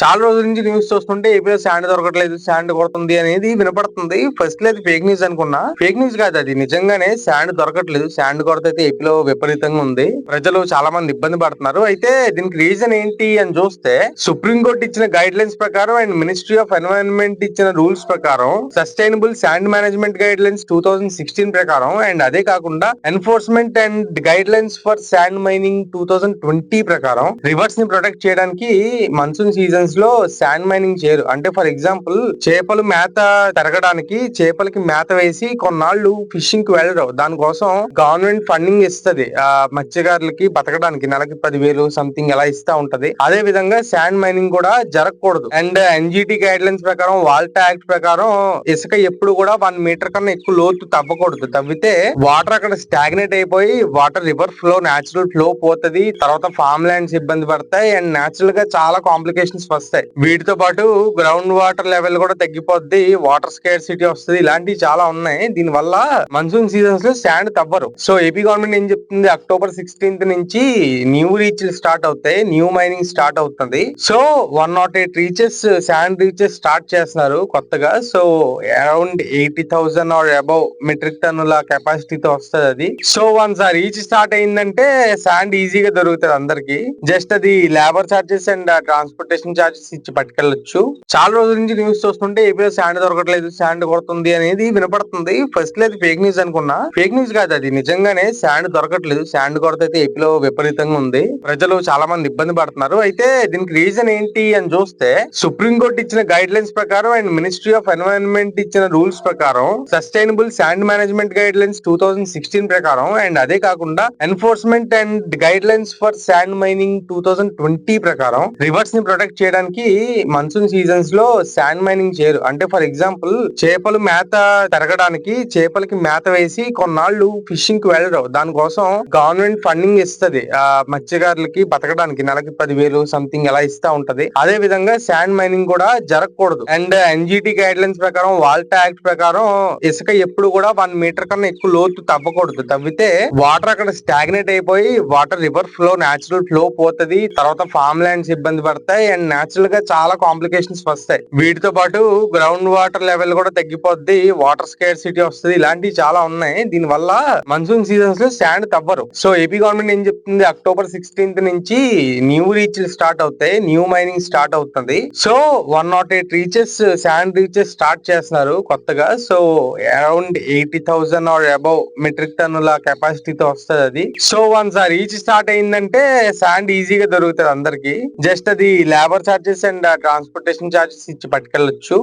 చాలా రోజుల నుంచి న్యూస్ చూస్తుంటే ఏపీలో శాండ్ దొరకట్లేదు శాండ్ కొడుతుంది అనేది వినపడుతుంది. ఫస్ట్ లేదు ఫేక్ న్యూస్ అనుకున్నా. ఫేక్ న్యూస్ కాదు అది. నిజంగానే శాండ్ దొరకట్లేదు. శాండ్ కొరత అయితే ఏపీలో విపరీతంగా ఉంది. ప్రజలు చాలా మంది ఇబ్బంది పడుతున్నారు. అయితే దీనికి రీజన్ ఏంటి అని చూస్తే సుప్రీంకోర్టు ఇచ్చిన గైడ్ లైన్స్ ప్రకారం అండ్ మినిస్ట్రీ ఆఫ్ ఎన్వైరన్మెంట్ ఇచ్చిన రూల్స్ ప్రకారం sustainable sand management guidelines two thousand sixteen ప్రకారం అండ్ అదే కాకుండా enforcement and guidelines for sand mining two thousand twenty ప్రకారం రివర్స్ని ప్రొటెక్ట్ చేయడానికి మన్సూన్ సీజన్ సీజన్స్లో శాండ్ మైనింగ్ చేయరు. అంటే ఫర్ ఎగ్జాంపుల్ చేపలు మేత పెరగడానికి చేపలకి మేత వేసి కొన్నాళ్ళు ఫిషింగ్కి వెళ్ళరు. దానికోసం గవర్నమెంట్ ఫండింగ్ ఇస్తుంది. ఆ మత్స్యకారులకి బతకడానికి నెలకి పదివేలు సంథింగ్ ఎలా ఇస్తా ఉంటది. అదే విధంగా శాండ్ మైనింగ్ కూడా జరగకూడదు. అండ్ ఎన్జిటి గైడ్ లైన్స్ ప్రకారం వాల్టా యాక్ట్ ప్రకారం ఇసుక ఎప్పుడు కూడా వన్ మీటర్ కన్నా ఎక్కువ లోతు తవ్వకూడదు. తవ్వితే వాటర్ అక్కడ స్టాగ్నేట్ అయిపోయి water river flow natural flow పోతది. తర్వాత ఫార్మ్ ల్యాండ్స్ ఇబ్బంది పడతాయి. అండ్ నాచురల్గా చాలా కాంప్లికేషన్స్ వస్తాయి. వీటితో పాటు గ్రౌండ్ వాటర్ లెవెల్ కూడా తగ్గిపోద్ది వాటర్ స్కేర్ సిటీ వస్తుంది ఇలాంటివి చాలా ఉన్నాయి. దీని వల్ల మన్సూన్ సీజన్స్లో శాండ్ తవ్వరు. సో ఏపీ గవర్నమెంట్ ఏం చెప్తుంది? అక్టోబర్ సిక్స్టీన్త్ నుంచి న్యూ రీచ్ స్టార్ట్ అవుతాయి న్యూ మైనింగ్ స్టార్ట్ అవుతుంది. So one nought eight reaches sand reaches start చేస్తున్నారు కొత్తగా. So around eighty thousand or above metric టన్నుల కెపాసిటీతో వస్తుంది అది. సో వన్స్ ఆ రీచ్ స్టార్ట్ అయిందంటే శాండ్ ఈజీగా దొరుకుతుంది అందరికి. జస్ట్ అది labour charges and transportation charges ఇచ్చి పట్టుకెళ్ళొచ్చు. చాలా రోజుల నుంచి న్యూస్ చూస్తుంటే ఏపీలో శాండ్ దొరకట్లేదు శాండ్ కొడుతుంది అనేది వినపడుతుంది. ఫస్ట్ లేదు ఫేక్ న్యూస్ అనుకున్నా. ఫేక్ న్యూస్ కాదు అది. నిజంగానే శాండ్ దొరకట్లేదు. శాండ్ కొరత అయితే ఏపీలో విపరీతంగా ఉంది. ప్రజలు చాలా మంది ఇబ్బంది పడుతున్నారు. అయితే దీనికి రీజన్ ఏంటి అని చూస్తే సుప్రీంకోర్టు ఇచ్చిన గైడ్ లైన్స్ ప్రకారం అండ్ మినిస్ట్రీ ఆఫ్ ఎన్వైరన్మెంట్ ఇచ్చిన రూల్స్ ప్రకారం sustainable sand management guidelines two thousand sixteen ప్రకారం అండ్ అదే కాకుండా enforcement and guidelines for sand mining two thousand twenty ప్రకారం రివర్స్ని ప్రొటెక్ట్ చేయడానికి మన్సూన్ సీజన్స్లో శాండ్ మైనింగ్ చేయరు. అంటే ఫర్ ఎగ్జాంపుల్ చేపలు మేత పెరగడానికి చేపలకి మేత వేసి కొన్నాళ్ళు ఫిషింగ్కి వెళ్ళరు. దానికోసం గవర్నమెంట్ ఫండింగ్ ఇస్తుంది. ఆ మత్స్యకారులకి బతకడానికి నెలకి పదివేలు సంథింగ్ ఎలా ఇస్తా ఉంటది. అదే విధంగా శాండ్ మైనింగ్ కూడా జరగకూడదు. అండ్ ఎన్జిటి గైడ్ లైన్స్ ప్రకారం వాల్టా యాక్ట్ ప్రకారం ఇసుక ఎప్పుడు కూడా వన్ మీటర్ కన్నా ఎక్కువ లోతు తవ్వకూడదు. తవ్వితే వాటర్ అక్కడ స్టాగ్నేట్ అయిపోయి water river flow natural flow పోతుంది. తర్వాత ఫార్మ్ ల్యాండ్స్ ఇబ్బంది పడతాయి. అండ్ న్యాచురల్గా చాలా కాంప్లికేషన్స్ వస్తాయి. వీటితో పాటు గ్రౌండ్ వాటర్ లెవెల్ కూడా తగ్గిపోద్ది వాటర్ స్కేర్ సిటీ వస్తుంది ఇలాంటివి చాలా ఉన్నాయి. దీని వల్ల మన్సూన్ సీజన్స్లో శాండ్ తవ్వరు. సో ఏపీ గవర్నమెంట్ ఏం చెప్తుంది? అక్టోబర్ సిక్స్టీన్త్ నుంచి న్యూ రీచ్ స్టార్ట్ అవుతాయి న్యూ మైనింగ్ స్టార్ట్ అవుతుంది. So one nought eight reaches sand reaches start చేస్తున్నారు కొత్తగా. So around eighty thousand or above metric టన్నుల కెపాసిటీతో వస్తుంది అది. సో వన్స్ ఆ రీచ్ స్టార్ట్ అయిందంటే శాండ్ ఈజీగా దొరుకుతుంది అందరికి. జస్ట్ అది labour charges and transportation charges ఇచ్చి పట్టుకెళ్ళొచ్చు.